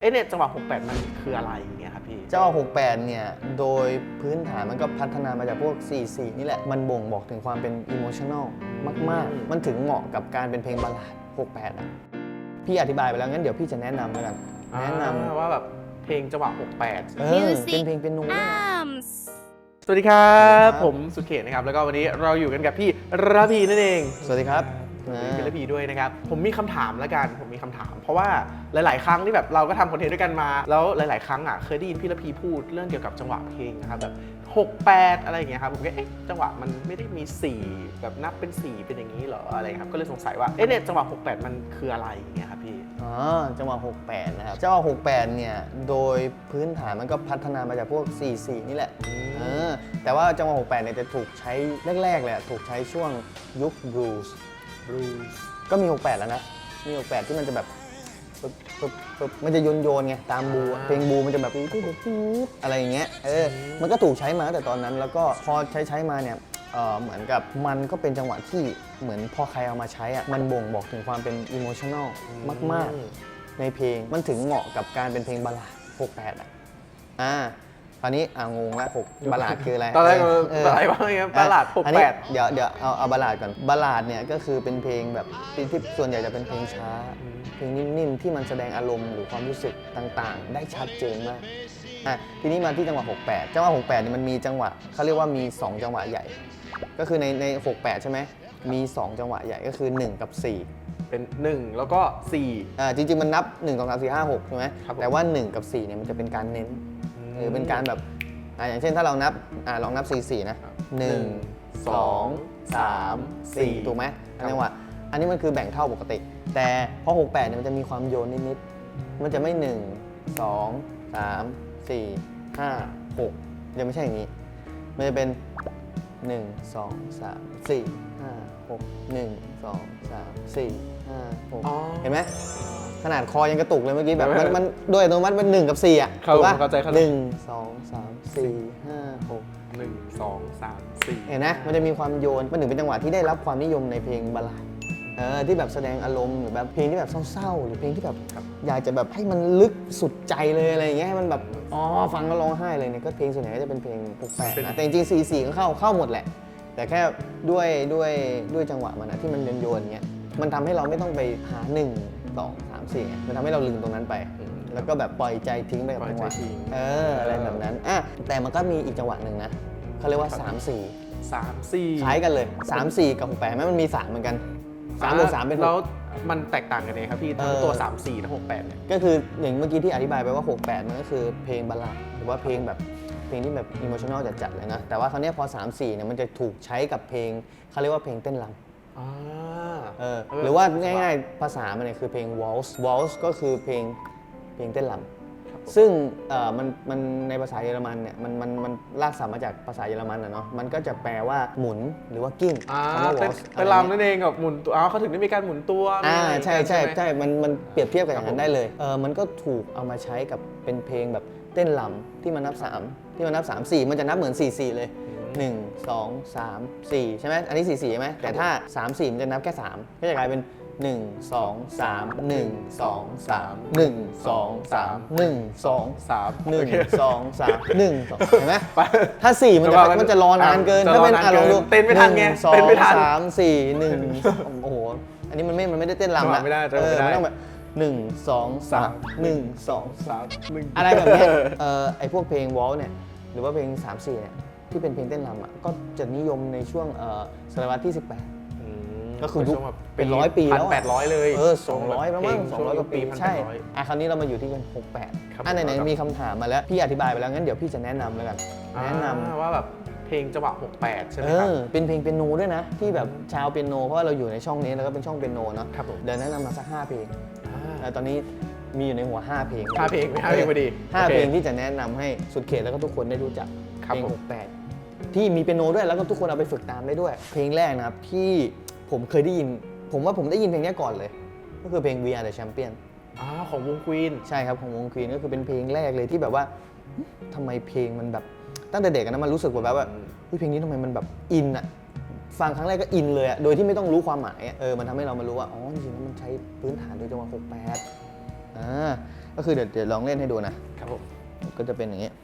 เอ๊ะเนี่ยจังหวะ 68 มันคืออะไรอย่างเงี้ยครับพี่ เจ้า 68 เนี่ย โดยพื้นฐานมันก็พัฒนามาจากพวก 44 นี่แหละ มันบ่งบอกถึงความเป็นอิโมชัน a ลมากอืมๆมันถึงเหมาะกับการเป็นเพลงบัลลาด 68 อะ พี่อธิบายไปแล้ว งั้นเดี๋ยวพี่จะแนะนำแล้วกัน แนะนอ่าว่าแบบเพลงจังหวะ 68ำเออ Music เป็นเพลงเป็นนูด้วยนะ Arms สวัสดีครับ สวัสดีครับ ผมสุดเขตนะครับ แล้วก็วันนี้เราอยู่กันกับพี่ระพีนั่นเอง สวัสดีครับ มีพี่ระพีด้วยนะครับ ผมมีคำถามแล้วกัน ผมมีคำถาม เพราะว่าหลาย ๆ ครั้งที่แบบเราก็ทำคอนเทนต์ด้วยกันมา แล้วหลาย ๆ ครั้งอะเคยได้ยินพี่ระพีพูดเรื่องเกี่ยวกับจังหวะเพลงนะครับแบบ68 อะไรอย่างเงี้ยครับผมก็เอ๊ะจังหวะมันไม่ได้มี 4 แบบนับเป็น 4 เป็นอย่างนี้เหรออะไรครับก็เลยสงสัยว่าเอ๊ะเนี่ยจังหวะ 68 มันคืออะไรอย่างเงี้ยครับพี่อ๋อจังหวะ 68 นะครับจังหวะ 68 เนี่ยโดยพื้นฐานมันก็พัฒนามาจากพวก 44 นี่แหละเออแต่ว่าจังหวะ 68 เนี่ยจะถูกใช้แรกๆเลยอะถูกใช้ช่วงยุคบลูส์ blues ก็มี 68 แล้วนะ มี 68 ที่มันจะแบบปึ๊บปึ๊บปึ๊บมันจะโยนโยนๆไงตามบูอะอ่าเพลงบูมันจะแบบปึ๊บปึ๊บปึ๊บอะไรอย่างเงี้ย เออ มันก็ถูกใช้มาตั้งแต่ตอนนั้น แล้วก็พอใช้ใช้มาเนี่ยเออเหมือนกับมันก็เป็นจังหวะที่เหมือนพอใครเอามาใช้อะ มันบ่งบอกถึงความเป็นอิโมชัน a ลมาก ๆ ในเพลง มันถึงเหมาะกับการเป็นเพลงบัลลาด68 อะ อ่า คราวนี้อ่างงละ6บัลลาดคืออะไรตอนแรกเมันอะไรวะเนี่ยบัลลาดอันนี้68เดี๋ยวเดี๋ยวเอาเอาบัลลาดก่อนบัลลาดเนี่ยก็คือเป็นเพลงแบบที่ที่ส่วนใหญ่จะเป็นเพลงช้าอืมเพลงนิ่มๆที่มันแสดงอารมณ์หรือความรู้สึกต่างๆ ได้ชัดเจนมากอะทีนี้มาที่จังหวะ 68 จังหวะ 68เนี่ยมันมีจังหวะเขาเรียกว่ามี 2 จังหวะใหญ่ ก็คือในใน 68 ใช่ไหมมี 2 จังหวะใหญ่ก็คือ 1 กับ 4 เป็น 1 แล้วก็4อ่าจริงๆ มันนับ 1 2 3 4 5 6 ใช่ไหมครับผมแต่ว่า 1 กับ 4 เนี่ยมันจะเป็นการเน้น หรือเป็นการแบบอ่าอย่างเช่นถ้าเรานับอ่าลองนับ 4 4 นะ1 2 3 4ถูกไหมครับจังหวะอันนี้มันคือแบ่งเท่าปกติ แต่พอ 68 เนี่ยมันจะมีความโยนนิดๆ มันจะไม่ 1 2 3 4 5 6จะไม่ใช่อย่างนี้ มันจะเป็น 1 2 3 4 5 6 1 2 3 4 5อ๋อ6เห็นไหม ขนาดคอยังกระตุกเลยเมื่อกี้แบบมันมันโดยอัตโนมัติเป็นหนึ่งกับสี่อะครับถูกปะผมเข้าใจครับ หนึ่งสองสามสี่ห้าหก1 2 3 4เห็นนะมันจะมีความโยนมันถึงเป็นจังหวะที่ได้รับความนิยมในเพลงบัลลาดเออที่แบบแสดงอารมณ์หรือแบบเพลงที่แบบเศร้าๆ หรือเพลงที่แบบอยากจะแบบให้มันลึกสุดใจเลยอะไรอย่างเงี้ยให้มันแบบอ๋อฟังแล้วร้องไห้เลยเนี่ยก็เพลงส่วนใหญ่ก็จะเป็นเพลงปกแปดนะแต่จริงๆสี่สี่ก็เข้าเข้าหมดแหละ แต่แค่ด้วยด้วยด้วยจังหวะมันนะที่มันโยนๆเงี้ยมันทำให้เราไม่ต้องไปหาหนึ่งสอง สามสี่ไงมันทำให้เราลืมตรงนั้นไป แล้วก็แบบปล่อยใจทิ้งไปกับปล่อยจังหวะใจทิ้ง เอออะไรแบบนั้นอะแต่มันก็มีอีกจังหวะหนึ่งนะเขาเรียกว่า3 4 3 4คล้ายกันเลย 3 4 กับ6 8แม้มันมี 3 เหมือนกัน3บวก3เป็นแล้ว6มันแตกต่างกันเองครับพี่ทั้งเออ ตัว 3 4และ68เนี่ย ก็คืออย่างเมื่อกี้ที่อธิบายไปว่า 6 8 มันก็คือเพลงบัลลาดหรือว่าเพลงแบบเพลงที่แบบอิโมชั่นอลจัดๆเลยนะ แต่ว่าคราวเนี้ยพอ 3 4เนี่ยมันจะถูกใช้กับเพลงเขาเรียกว่าเพลงเต้นรำ อ่า เออหรือว่าง่ายๆ ภาษามันเนี่ยคือเพลง waltz waltz ก็คือเพลงเพลงเต้นรำครับผมซึ่งเอ่อมันมันในภาษาเยอรมันเนี่ยมันมันมันลากศัพท์มาจากภาษาเยอรมันนะเนาะมันก็จะแปลว่าหมุนหรือว่ากิ้งอ่าคำว่า เป็น waltz เป็นลำนั่นเองกับหมุนตัวอ๋อเขาถึงได้มีการหมุนตัวอ่ามีะไรใช่ใช่ไหมใช่มันมันเปรียบเทียบกับอย่างนั้ครับผมนได้เลยเออมันก็ถูกเอามาใช้กับเป็นเพลงแบบเต้นรำที่มันนับ 3 ที่มันนับ 3 4 มันจะนับเหมือน 4 4 เลย 1 2 3 4 ใช่ไหมอันนี้4 4ใช่ไหมแต่ถ้า 3 4 มันจะนับแค่ 3 ก็จะกลายเป็น 1 2 3 1 2 3 1 2 3 1 2สามหนึ่งโเคสองสามหนึ่งสองเห็นไหมไปถ้าสี่มันจะแต่ว่ามันมันจะรอนานเกินจะถ้าเป็นรอนานอะลองดูเกินเต้นไม่ทันไงหงสองเต้นไม่ทันสามสี่หนึ่งโอ้โหอันนี้มันไม่ มันไม่ได้เต้นรำจังหละวะไม่ได้เออจังหวะไม่ได้มันต้องแบบหนึ่งสองสามหนึ่งสองสามหนึ่งอะไรแบบเนี้ยเออไอพวกเพลงวอลเนี่ย หรือว่าเพลง3 4เนี่ย ที่เป็นเพลงเต้นรำอะก็จะนิยมในช่วงเอ่อศตวรรษที่ 18อืมก็คือยุคช่วงแบบเป็นร้อยปีแล้วอะแปดร้อยเลยเออสองร้อยประมาณสองร้อยกว่าปีพันแปใช่ดร้อยอะคราวนี้เรามาอยู่ที่เป็นหกแปดครับอะไหนผมๆมีคำถามมาแล้วพี่อธิบายไปแล้วงั้นเดี๋ยวพี่จะแนะนำแล้วกันแนะนำอ่าว่าแบบเพลงจังหวะ 68 ใช่ไหมเอครับอเป็นเพลงเปียโนด้วยนะ ที่แบบชาวเปียโน เพราะว่าเราอยู่ในช่องนี้แล้วก็เป็นช่องเปียโนเนาะครับผมเดี๋ยวแนะนำมาสักห้าเพลงอ่าแล้วตอนนี้มีอยู่ในหัว 5 เพลงห้าเพลงไม่ห้าเพลงพอดีห้าโอเคเพลงที่จะแนะนำให้สุดเขตแล้วก็ทุกคนได้รู้จักครับเพลงผมหกแปด ที่มีเปียโนด้วยแล้วก็ทุกคนเอาไปฝึกตามได้ด้วย เพลงแรกนะครับที่ผมเคยได้ยิน ผมว่าผมได้ยินเพลงเนี้ยก่อนเลย ก็คือเพลง We Are the Champion อ่าของวงควีนใช่ครับของวงควีนก็คือเป็นเพลงแรกเลยที่แบบว่าหึทำไมเพลงมันแบบตั้งแต่เด็กอะนะมันรู้สึกว่าแบบว่าเฮ้ยเพลงนี้ทำไมมันแบบอินอะฟังครั้งแรกก็อินเลยอะโดยที่ไม่ต้องรู้ความหมายอะเออมันทำให้เรามารู้ว่าอ๋อจริงๆแล้วมันใช้พื้นฐานโดยจังหวะ68เออ่าก็คือเดี๋ยวเดี๋ยวลองเล่นให้ดูนะครับผมก็จะเป็นอย่างนี้อ่า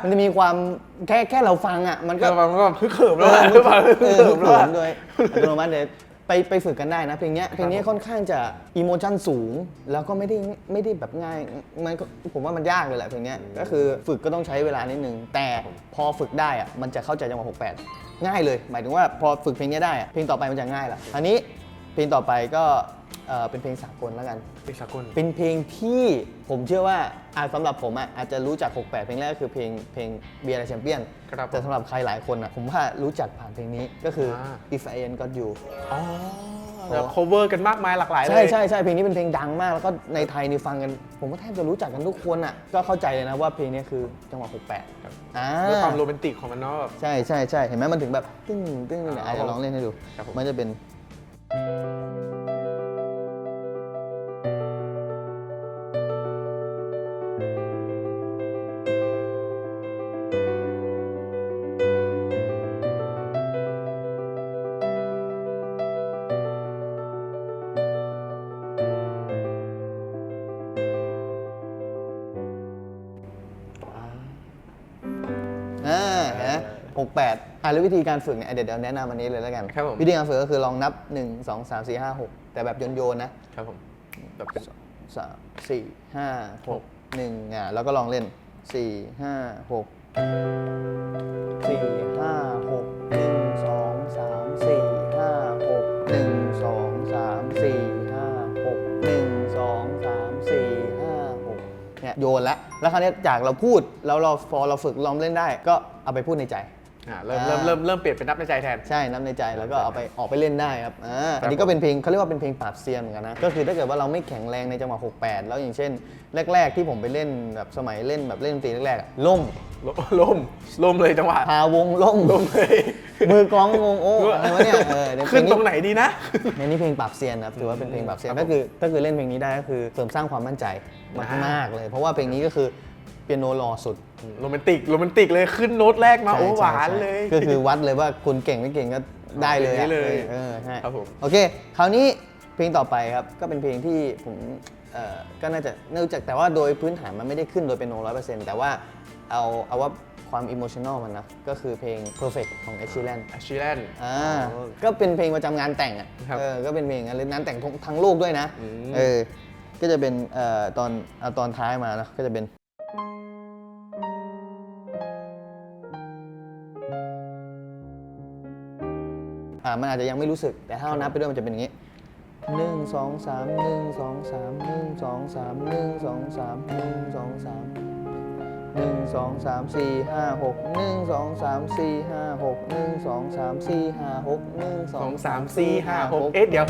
มมันจะมีความแค่แค่เราฟังอะมันก็ก็มันก็พึกเขิมเอแล้วออะมันก็เออเขิมเขิแล้วอะนโดยอัตโนมัติเลยไปไปฝึกกันได้นะเพลงเนี้ยเพลงนี้ค่อนข้างจะอิโมชันสูง แล้วก็ไม่ได้ไม่ได้แบบง่ายมันก็ผมว่ามันยากเลยแหละเพลงเนี้ยก็คือฝึกก็ต้องใช้เวลานิดนึง แต่พอฝึกได้อะมันจะเข้าใจจังหวะ68 ง่ายเลย หมายถึงว่าพอฝึกเพลงนี้ได้อะเพลงต่อไปมันจะง่ายละอันนี้เพลงต่อไปก็เอ่อเป็นเพลงสากลแล้วกันเพลงสากล เป็นเพลงที่ผมเชื่อว่า อะสำหรับผมอะอาจจะรู้จัก 68 เพลงแรกก็คือเพลงเพลงเบียร์แชมเปี้ยนครับแต่สำหรับใครหลายคนอะผมว่ารู้จักผ่านเพลงนี้ก็คืออา If I Ain't Got You อ๋อแบบ cover กันมากมายหลากหลายเลย ใช่ใช่ใช่เพลงนี้เป็นเพลงดังมากแล้วก็ในไทยนี่ฟังกัน ผมว่าแทบจะรู้จักกันทุกคนอะก็เข้าใจเลยนะว่าเพลงนี้คือจังหวะ 68 ครับอ่า ด้วยความโรแมนติกของมันเนาะแบบ ใช่ใช่ใช่เห็นไหมมันถึงแบบ ตึ้งตึ้งเนี่ยอ่าอาจจะลองเล่นให้ดู ครับผม มันจะเป็นอ่ แปดอะแล้ววิธีการฝึกเนี่ยอะเดี๋ยวเดี๋ยวแนะนำอันนี้เลยแล้วกัน ครับผม วิธีการฝึกก็คือลองนับ 1 2 3 4 5 6 แต่แบบโยนโยนๆนะครับผมแบบเป็น สามสี่ห้าหกหนึ่งอะแล้วก็ลองเล่นสี่ห้าหกสี่ห้าหกหนึ่งสองสามสี่ห้าหกหนึ่งสองสามสี่ห้าหกหนึ่งสองสามสี่ห้าหกเนี่ยโยนแล้วแล้วคราวเนี้ยจากเราพูดแล้วเราพอเราฝึกลองเล่นได้ ก็เอาไปพูดในใจ อ่าเริ่มเริ่มเริ่มเริ่มเปลี่ยนเป็นนับในใจแทน ใช่น้ำในใจแล้วก็เอาไปออกไปเล่นได้ครับอ่าอันนี้ก็เป็นเพลงเขาเรียกว่าเป็นเพลงปราบเซียนเหมือนกันนะก็คือถ้าเกิดว่าเราไม่แข็งแรงในจังหวะ68 แล้วอย่างเช่น แรก ๆ ที่ผมไปเล่นแบบสมัยเล่นแบบเล่นดนตรีแรกๆอะล่มลล่มล่มเลยจังหวะพาวงล่มล่มเลยมือกลองงงโอ้อะไรวะเนี่ยเออเดี๋ยวเพลขึ้นงตนี้รงไหนดีนะ ในนี้เพลงปราบเซียนนะครับถือว่าเป็นเพลงปราบเซียนครับก็คือถ้าคือเล่นเพลงนี้ได้ก็คือเสริมสร้างความมั่นใจมากๆเลย เพราะว่าเพลงนี้ก็คือเปียโนรอสุดโรแมนติกโรแมนติกเลยขึ้นโน้ตแรกมาใช่โอ้หวานใช่ใช่เลย ก็คือวัดเลยว่าคุณเก่งไม่เก่งก็ได้เลยได้อะเลยเออใช่ครับผมโอเค คราวนี้เพลงต่อไปครับก็เป็นเพลงที่ผมเอ่อก็น่าจะเนื่องจากแต่ว่าโดยพื้นฐานมันไม่ได้ขึ้นโดยเป็นโนร้อยเปอร์เซ็นต์แต่ว่าเอาเอาว่าความอิโมชัน a ลมันนะ ก็คือเพลง perfect ของ Ed Sheeran อาชิแลน อ่าก็เป็นเพลงประจำงานแต่งอะครับ เออก็เป็นเพลงอะไรงานแต่งทั้งทั้งโลกด้วยนะอืมเออก็จะเป็นเอ่อตอนเอาตอนท้ายมานะก็จะเป็น มันอาจจะยังไม่รู้สึก แต่ถ้าเรานับไปด้วยมันจะเป็นอย่างนี้หนึ่งสองสามหนึ่งสองสามหนึ่งสองสามหนึ่งสองสามหนึ่งสองสาม หนึ่งสองสามสี่ห้าหกหนึ่งสองสามสี่ห้าหกหนึ่งสองสามสี่ห้าหกหนึ่งสสอองงสามสี่ห้าหกเอ๊ะเดี๋ยว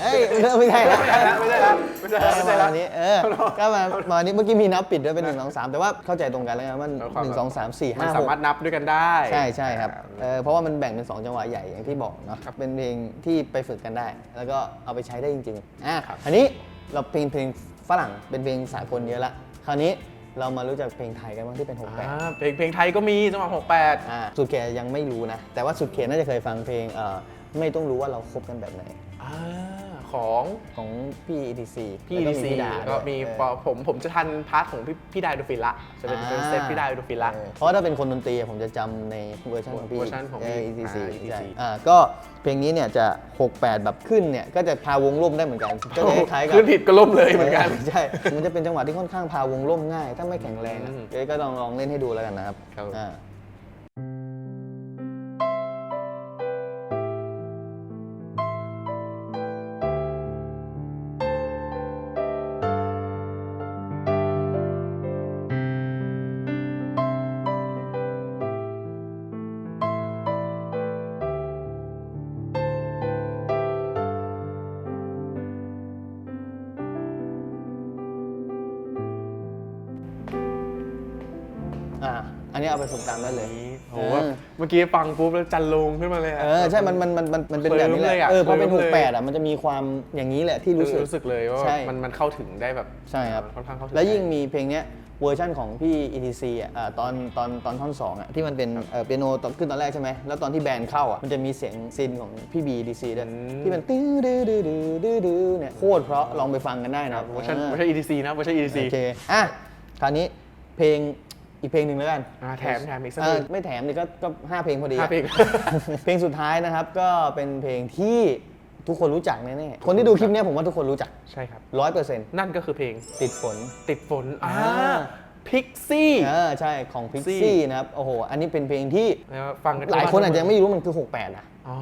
เอ้ยไม่ใช่แล้วไม่ได้แล้วไม่ได้แล้วไม่ได้เอแล้วอไม่ได้มาแล้วอันนี้เออก็มามาอันนี้เมื่อกี้มีนับปิดด้วยเป็นหนึ่งสองสามแต่ว่าเข้าใจตรงกันแล้วไงว่าเอาความหนึ่งสองสามสี่มันห้าหสากมารถนับด้วยกันได้ใช่ใช่ครับเออเพราะว่ามันแบ่งเป็น 2 จังหวะใหญ่อย่างที่บอกเนาะเป็นเพลงที่ไปฝึกกันได้ แล้วก็เอาไปใช้ได้จริงๆอะอันนี้เราเพลงเพลงฝรั่งเป็นเพลงสากลเยอะละคราวนี้ เรามารู้จักเพลงไทยกันบ้างที่เป็น68อ่าเพลงเพลงไทยก็มีจังหวะหกแปดอ่าสุดเขตยังไม่รู้นะ แต่ว่าสุดเขตน่าจะเคยฟังเพลงเอ่อไม่ต้องรู้ว่าเราคบกันแบบไหน อ่า ของของพี่ ETC พี่ แล้วดีซีดาก็ด้วยมีเออปอผมผมจะทันพาร์ทของพี่พี่ดายดูฟินละจะเป็นเป็นเซตพี่ดายดูฟินละ เออเพราะว่าถ้าเป็นคนดนตรีอะผมจะจำในเวอร์ชันของพี่เวอร์ชันของพี่เ ETC อ่า ETC ใช่อ่าก็เพลงนี้เนี่ยจะ 68 แบบขึ้นเนี่ย ก็จะพาวงร่มได้เหมือนกัน ก็จะคล้ายๆกับขึ้นผิดก็ล่มเลยเหมือนกัน ใช่ มันจะเป็นจังหวะที่ค่อนข้างพาวงร่มง่าย ถ้าไม่แข็งแรงอะอืมเอ้ยก็ลองลองเล่นให้ดูแล้วกันนะครับครับ อ่า นี้เอาไปฝึกตามได้เลย นี่โหแบบเมื่อกี้ฟังปุ๊บแล้วจันลงขึ้นมาเลยะ เออใช่มันมันมันมันมันเป็นแบบนี้แหเคลิ้มเลยละอะเออพอเป็นเคลิ้มเลย68อะมันจะมีความอย่างนี้แหละที่รู้สึก รู้สึกเลยว่าใช่ มันมันเข้าถึงได้แบบใช่ครับ ค่อนข้างเข้าถึงแล้วยิ่งมีเพลงเนี้ยเวอร์ชั่นของพี่ ETC อะเอ่อตอนตอนตอนท่อน2อะที่มันเป็นเอ่อเปียโนตอนขึ้นตอนแรกใช่ไหมแล้วตอนที่แบนด์เข้าอะมันจะมีเสียงซินของพี่ B ETC ด้วยที่มันตื้อดื้อดื้อดื้อดื้อดื้อเนี่ยโคตรเพราะลองไปฟังกันได้นะเวอร์ชันเออเวอร์ชัน EDC นะเวอร์ชัน EDC โอเคอะคราวนี้เพลง อีกเพลงหนึ่งแล้วกันอ่าแถมแถมอีกสักเอเพลองไม่แถมนี่ก็ก็ห้าเพลงพอดีอะห้าเพลงเพลงสุดท้ายนะครับก็เป็นเพลงที่ทุกคนรู้จักแน่ๆ คนที่ดูคลิปเนี้ยผมว่าทุกคนรู้จักใช่ครับ ร้อยเปอร์เซ็นต์นั่นก็คือเพลงติดฝน ติดฝนอ่าอ่า พิกซี่ เออใช่ของพิก Pixie ซี่นะครับ โอ้โห อันนี้เป็นเพลงที่ฟังกันหลายคนอาจจะไม่รู้มันคือ 68นะอ๋อ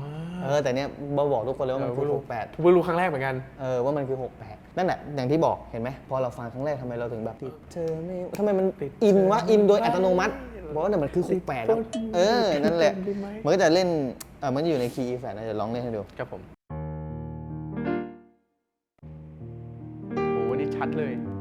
เออแต่เนี้ยบอกบอกทุกคนเลยว่ามันคือรู้68 เพิ่งรู้ครั้งแรกเหมือนกัน เออว่ามันคือ 68 นั่นแหละอย่างที่บอกเห็นไหมพอเราฟังครั้งแรกทำไมเราถึงแบบติดเธอไม่ทำไมมันติดอินวะเธออินโดยไม่อัตโนมัติเพราะว่าเนี่ยมันคือ68แล้วติดเธอเออนั่นแหละได้ไหมมันก็จะเล่นเออมันจะอยู่ในคีย์ E flat นะจะลองเล่นให้ดูครับผมโอ้นี่ชัดเลยเนี่ย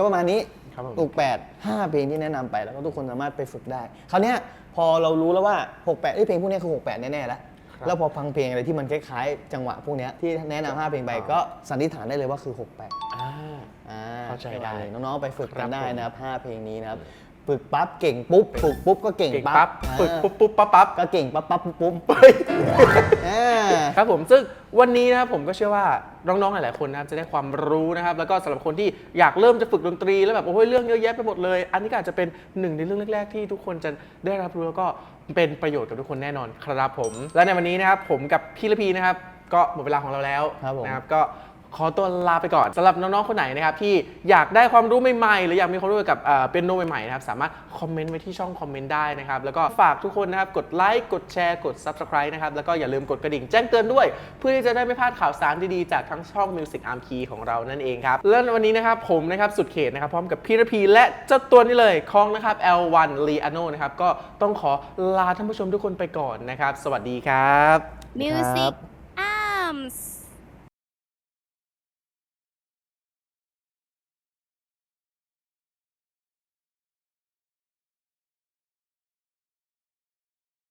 ก็ประมาณนี้ครับผมถูก 8 5 เพลงที่แนะนำไปแล้วก็ทุกคนสามารถไปฝึกได้ คราวเนี้ยพอเรารู้แล้วว่า 68เอ้ยเพลงพวกเนี้ยคือ 68 แน่ๆแล้วครับ แล้วพอฟังเพลงอะไรที่มันคล้ายๆ จังหวะพวกเนี้ยที่แนะนำ5เพลงไปก็สันนิษฐานได้เลยว่าคือ 68 อ่า อ่าเข้าใจได้น้องๆไปฝึกคกัรันบได้ผมนะครับ5เพลงนี้นะครับ ฝึกปั๊บเก่งปุ๊บฝึกปุ๊บก็เก่งเก่งปั๊ปั๊บบฝึกอ่าปุ๊บปุ๊บปั๊บปั๊บก็เก่งปั๊บปั๊บปุ๊บปุ๊บอ่าครับผมซึ่งวันนี้นะครับผมก็เชื่อว่าน้องๆหลายๆคนนะครับจะได้ความรู้นะครับ แล้วก็สำหรับคนที่อยากเริ่มจะฝึกดนตรีแล้วแบบโอ้ยเรื่องเยอะแยะไปหมดเลย อันนี้ก็อาจจะเป็นหนึ่งในเรื่องแรกๆที่ทุกคนจะได้รับรู้แล้วก็เป็นประโยชน์กับทุกคนแน่นอนครับผม และในวันนี้นะครับผมกับพี่ละพีนะครับก็หมดเวลาของเราแล้วครับผม นะครับก็ ขอตัวลาไปก่อนสำหรับน้องๆคนไหนนะครับที่อยากได้ความรู้ใหม่ๆ หรืออยากมีความรู้เกี่ยวกับเป็นโนใหม่ๆนะครับสามารถคอมเมนต์ไว้ที่ช่องคอมเมนต์ได้นะครับแล้วก็ฝากทุกคนนะครับกดไลค์กดแชร์กด Subscribe นะครับแล้วก็อย่าลืมกดกระดิ่งแจ้งเตือนด้วย เพื่อที่จะได้ไม่พลาดข่าวสารดีๆจากทั้งช่อง Music Arm Key ของเรานั่นเองครับและวันนี้นะครับผมนะครับสุดเขตนะครับพร้อมกับพี่ระพีและเจ้าตัวนี้เลยคองนะครับ L1 Leano นะครับก็ต้องขอลาท่านผู้ชมทุกคนไปก่อนนะครับ สวัสดีครับ Music